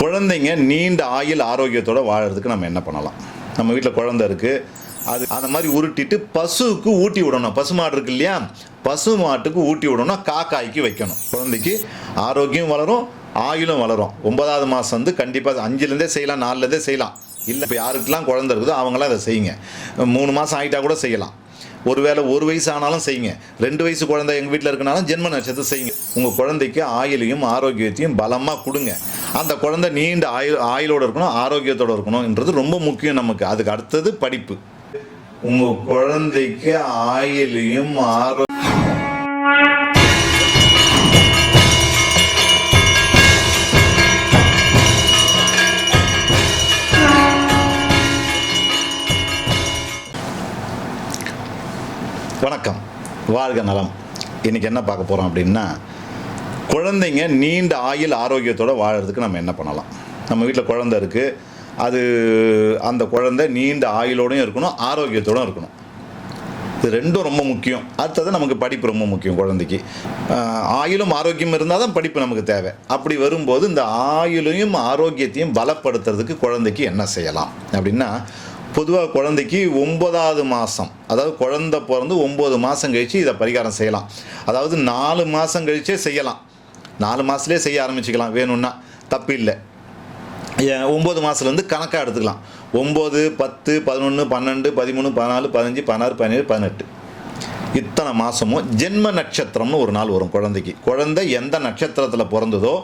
குழந்தைங்க நீண்ட ஆயில் ஆரோக்கியத்தோடு வாழறதுக்கு நம்ம என்ன பண்ணலாம்? நம்ம வீட்டில் குழந்தை இருக்குது அது அந்த மாதிரி உருட்டிட்டு பசுவுக்கு ஊட்டி விடணும். பசு மாடு இருக்கு இல்லையா? பசு மாட்டுக்கு ஊட்டி விடணும்னா காக்காய்க்கு வைக்கணும். குழந்தைக்கு ஆரோக்கியம் வளரும் ஆயுளும் வளரும். ஒன்பதாவது மாதம் வந்து கண்டிப்பாக அஞ்சுலேருந்தே செய்யலாம் நாலுலேருந்தே செய்யலாம். இல்லை இப்போ யாருக்கெல்லாம் குழந்தை இருக்குதோ அவங்களாம் அதை செய்யுங்க. மூணு மாதம் ஆகிட்டா கூட செய்யலாம். ஒருவேளை ஒரு வயசு ஆனாலும் செய்யுங்க. ரெண்டு வயசு குழந்தை எங்கள் வீட்டில் இருக்கனாலும் ஜென்ம நட்சத்திரம் செய்யுங்க. உங்கள் குழந்தைக்கு ஆயுளையும் ஆரோக்கியத்தையும் பலமாக கொடுங்க. அந்த குழந்தை நீண்ட ஆயுள் ஆயுளோட இருக்கணும் ஆரோக்கியத்தோட இருக்கணும்ன்றது ரொம்ப முக்கியம் நமக்கு. அதுக்கு அடுத்தது படிப்பு. உங்கள் குழந்தைக்கு ஆயுளையும் ஆரோ வணக்கம். வாழ்க நலம். இன்னைக்கு என்ன பார்க்க போகிறோம் அப்படின்னா குழந்தைங்க நீண்ட ஆயுள் ஆரோக்கியத்தோடு வாழறதுக்கு நம்ம என்ன பண்ணலாம்? நம்ம வீட்டில் குழந்தை இருக்குது அது அந்த குழந்தை நீண்ட ஆயுளோடையும் இருக்கணும் ஆரோக்கியத்தோடும் இருக்கணும். இது ரெண்டும் ரொம்ப முக்கியம். அடுத்தது நமக்கு படிப்பு ரொம்ப முக்கியம் குழந்தைக்கு. ஆயிலும் ஆயுளும் ஆரோக்கியம் இருந்தால் தான் படிப்பு நமக்கு தேவை. அப்படி வரும்போது இந்த ஆயுளையும் ஆரோக்கியத்தையும் பலப்படுத்துறதுக்கு குழந்தைக்கு என்ன செய்யலாம்? அப்படின்னா பொதுவாக குழந்தைக்கு ஒன்பதாவது மாதம் அதாவது குழந்தை பிறந்து ஒம்பது மாதம் கழித்து இதை பரிகாரம் செய்யலாம். அதாவது நாலு மாதம் கழிச்சே செய்யலாம். நாலு மாதத்துலேயே செய்ய ஆரம்பிச்சுக்கலாம். வேணும்னா தப்பு இல்லை. ஒம்பது மாதத்துலேருந்து கணக்காக எடுத்துக்கலாம். ஒம்பது பத்து பதினொன்று பன்னெண்டு பதிமூணு பதினாலு பதினஞ்சு பதினாறு பதினேழு பதினெட்டு. இத்தனை மாதமும் ஜென்ம நட்சத்திரம்னு ஒரு நாள் வரும் குழந்தைக்கு. குழந்தை எந்த நட்சத்திரத்தில் பிறந்ததோ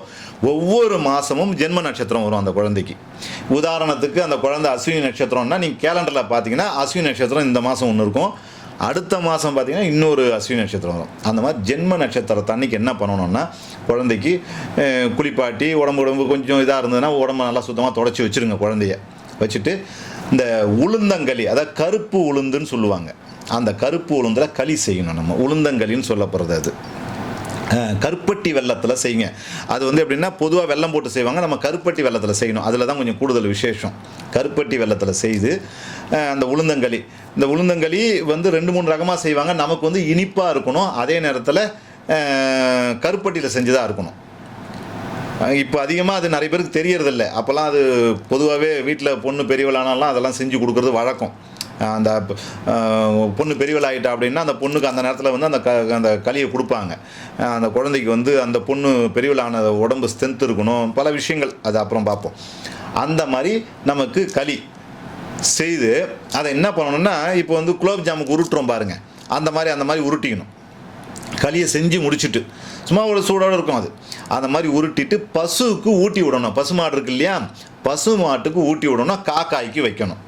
ஒவ்வொரு மாதமும் ஜென்ம நட்சத்திரம் வரும் அந்த குழந்தைக்கு. உதாரணத்துக்கு அந்த குழந்தை அஸ்வினி நட்சத்திரம்னா நீங்கள் கேலண்டரில் பார்த்தீங்கன்னா அஸ்வினி நட்சத்திரம் இந்த மாதம் ஒன்று இருக்கும். அடுத்த மாதம் பார்த்தீங்கன்னா இன்னொரு அஸ்வினி நட்சத்திரம் வரும். அந்த மாதிரி ஜென்ம நட்சத்திரத்தை அன்னைக்கு என்ன பண்ணணும்னா குழந்தைக்கு குளிப்பாட்டி உடம்பு உடம்பு கொஞ்சம் இதாக இருந்ததுன்னா உடம்பு நல்லா சுத்தமாக தொடச்சி வச்சுருங்க குழந்தைய. வச்சுட்டு இந்த உளுந்தங்களி அதாவது கருப்பு உளுந்துன்னு சொல்லுவாங்க. அந்த கருப்பு உளுந்தில் களி செய்யணும் நம்ம. உளுந்தங்களின்னு சொல்லப்படுறது அது. கருப்பட்டி வெள்ளத்தில் செய்யுங்க. அது வந்து எப்படின்னா பொதுவாக வெல்லம் போட்டு செய்வாங்க நம்ம கருப்பட்டி வெள்ளத்தில் செய்யணும். அதில் தான் கொஞ்சம் கூடுதல் விசேஷம். கருப்பட்டி வெள்ளத்தில் செய்து அந்த உளுந்தங்களி. இந்த உளுந்தங்களி வந்து ரெண்டு மூணு ரகமாக செய்வாங்க. நமக்கு வந்து இனிப்பாக இருக்கணும். அதே நேரத்தில் கருப்பட்டியில் செஞ்சதாக இருக்கணும். இப்போ அதிகமாக அது நிறைய பேருக்கு தெரியறதில்ல. அப்போல்லாம் அது பொதுவாகவே வீட்டில் பொண்ணு பெரியவளானாலாம் அதெல்லாம் செஞ்சு கொடுக்குறது வழக்கம். அந்த பொண்ணு பெரியவளாயிட்டா அப்படின்னா அந்த பொண்ணுக்கு அந்த நேரத்தில் வந்து அந்த க அந்த களியை கொடுப்பாங்க. அந்த குழந்தைக்கு வந்து அந்த பொண்ணு பெரியவளான உடம்பு ஸ்ட்ரென்த் இருக்கணும். பல விஷயங்கள். அது அப்புறம் பார்ப்போம். அந்த மாதிரி நமக்கு களி செய்து அதை என்ன பண்ணணும்னா இப்போ வந்து குலோப் ஜாமுக்கு உருட்டுறோம் பாருங்கள் அந்த மாதிரி அந்த மாதிரி உருட்டிக்கணும். களியை செஞ்சு முடிச்சுட்டு சும்மா ஒரு சூடோடு இருக்கும் அது. அந்த மாதிரி உருட்டிட்டு பசுவுக்கு ஊட்டி விடணும். பசு மாடு இருக்கு இல்லையா? பசு மாட்டுக்கு ஊட்டி விடணும். காக்காய்க்கு வைக்கணும்.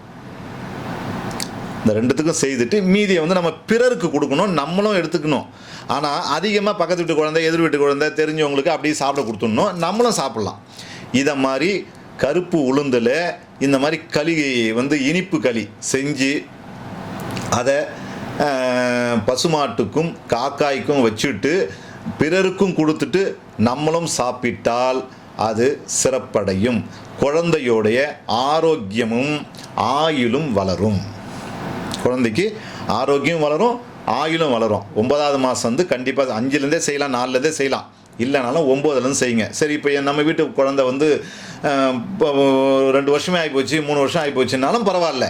இந்த ரெண்டுத்துக்கும் செய்துட்டு மீதியை வந்து நம்ம பிறருக்கு கொடுக்கணும் நம்மளும் எடுத்துக்கணும். ஆனால் அதிகமாக பக்கத்து வீட்டு குழந்தை எதிர் வீட்டு குழந்தை தெரிஞ்சவங்களுக்கு அப்படியே சாப்பிட கொடுத்துடணும் நம்மளும் சாப்பிட்லாம். இதை மாதிரி கருப்பு உளுந்தில் இந்த மாதிரி களி வந்து இனிப்பு களி செஞ்சு அதை பசுமாட்டுக்கும் காக்காய்க்கும் வச்சுட்டு பிறருக்கும் கொடுத்துட்டு நம்மளும் சாப்பிட்டால் அது சிறப்படையும். குழந்தையோடைய ஆரோக்கியமும் ஆயுளும் வளரும். குழந்தைக்கு ஆரோக்கியம் வளரும் ஆயுளும் வளரும். ஒன்பதாவது மாதம் வந்து கண்டிப்பாக அஞ்சுலேருந்தே செய்யலாம் நாலுலேருந்தே செய்யலாம். இல்லைனாலும் ஒம்போதுலேருந்து செய்யுங்க. சரி இப்போ என் நம்ம வீட்டு குழந்தை வந்து இப்போ ரெண்டு வருஷமே ஆகிப்போச்சு மூணு வருஷம் ஆகிப்போச்சுனாலும் பரவாயில்ல.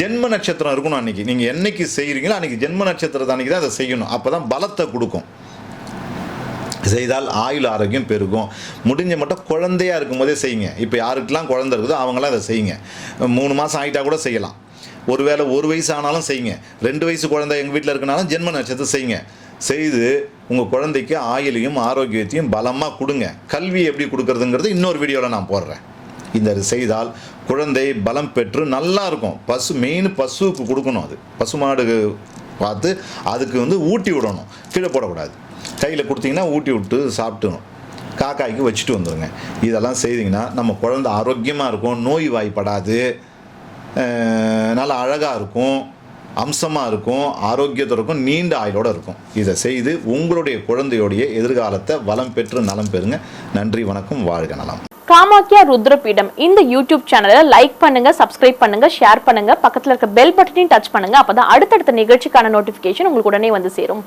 ஜென்ம நட்சத்திரம் இருக்கணும் அன்றைக்கி நீங்கள் என்றைக்கு செய்கிறீங்களோ அன்றைக்கி ஜென்ம நட்சத்திரத்தை அன்றைக்கி தான் அதை செய்யணும். அப்போ தான் பலத்தை கொடுக்கும். செய்தால் ஆயுள் ஆரோக்கியம் பெருகும். முடிஞ்ச மட்டும் குழந்தையா இருக்கும்போதே செய்யுங்க. இப்போ யாருக்கெல்லாம் குழந்தை இருக்குதோ அவங்களாம் அதை செய்யுங்க. மூணு மாதம் ஆகிட்டா கூட செய்யலாம். ஒருவேளை ஒரு வயசு ஆனாலும் செய்யுங்க. ரெண்டு வயசு குழந்தை எங்கள் வீட்டில் இருக்கனாலும் ஜென்ம நட்சத்திரம் செய்யுங்க. செய்து உங்கள் குழந்தைக்கு ஆயுளையும் ஆரோக்கியத்தையும் பலமாக கொடுங்க. கல்வி எப்படி கொடுக்குறதுங்கிறது இன்னொரு வீடியோவில் நான் போடுறேன். இந்த செய்தால் குழந்தை பலம் பெற்று நல்லா இருக்கும். பசு மெயின் பசுவுக்கு கொடுக்கணும் அது. பசுமாடு பார்த்து அதுக்கு வந்து ஊட்டி விடணும். கீழே போடக்கூடாது. கையில் கொடுத்தீங்கன்னா ஊட்டி விட்டு சாப்பிட்டுணும். காக்காய்க்கு வச்சுட்டு வந்துடுங்க இதெல்லாம் செய்தீங்கன்னா நம்ம குழந்தை ஆரோக்கியமாக இருக்கும். நோய் வாய்ப்படாது. நல்லா அழகாக இருக்கும் அம்சமாக இருக்கும் ஆரோக்கியத்தோட இருக்கும் நீண்ட ஆயுளோடு இருக்கும். இதை செய்து உங்களுடைய குழந்தையோடைய எதிர்காலத்தை வளம் பெற்று நலம் பெறுங்க. நன்றி வணக்கம் வாழ்க நலம். காமாக்கியா ருத்ரபீடம். இந்த யூடியூப் சேனலை லைக் பண்ணுங்க சப்ஸ்கிரைப் பண்ணுங்க ஷேர் பண்ணுங்க பக்கத்தில் இருக்க பெல் பட்டனையும் டச் பண்ணுங்க அப்பதான் அடுத்தடுத்த நிகழ்ச்சிக்கான நோட்டிபிகேஷன் உங்களுக்கு உடனே வந்து சேரும்.